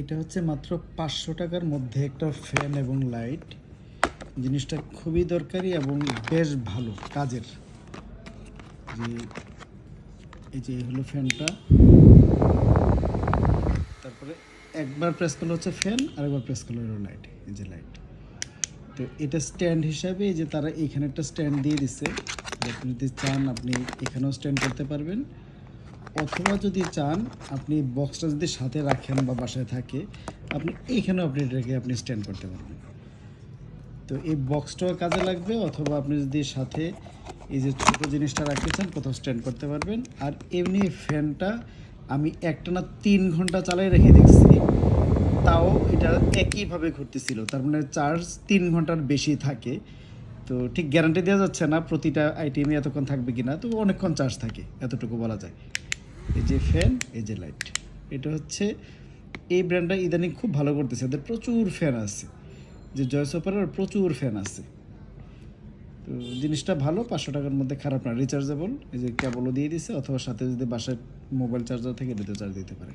এটা হচ্ছে মাত্র পাঁচশো টাকার মধ্যে একটা ফ্যান এবং লাইট। জিনিসটা খুবই দরকারি এবং বেশ ভালো, কাজের। যে এই যে হলো ফ্যানটা। তারপরে একবার প্রেস করলে হচ্ছে ফ্যান আর একবার প্রেস করলে হলো লাইট এই যে লাইট তো এটা স্ট্যান্ড হিসাবে যে তারা এখানে একটা স্ট্যান্ড দিয়ে দিছে। আপনি যদি চান আপনি এখানেও স্ট্যান্ড করতে পারবেন। অথবা যদি চান, আপনি বক্সটা যদি সাথে রাখেন বা বাসায় থাকে, আপনি এইখানেও আপনি এটাকে আপনি স্ট্যান্ড করতে পারবেন। তো এই বক্সটাও কাজে লাগবে, অথবা আপনি যদি সাথে এই যে ছোটো জিনিসটা রাখতে চান, কোথাও স্ট্যান্ড করতে পারবেন। আর এমনি ফ্যানটা আমি একটানা তিন ঘণ্টা চালাই রেখে দেখছি, তাও এটা একইভাবে ঘুরতেছিল। তার মানে চার্জ তিন ঘণ্টার বেশি থাকে। তো ঠিক গ্যারান্টি দেওয়া যাচ্ছে না প্রতিটা আইটেমে এতক্ষণ থাকবে কিনা, তো অনেকক্ষণ চার্জ থাকে, এতটুকু বলা যায়। এই যে ফ্যান এই যে লাইট এটা হচ্ছে, এই ব্র্যান্ডটা ইদানিং খুব ভালো করতেছে। এদের প্রচুর ফ্যান আছে। যে জয় সুপারের প্রচুর ফ্যান আছে। তো জিনিসটা ভালো, পাঁচশো টাকার মধ্যে খারাপ না। রিচার্জেবল এই যে কেবলও দিয়ে দিছে, অথবা সাথে যদি বাসায় মোবাইল চার্জার থেকে এটাতে চার্জ দিতে পারে।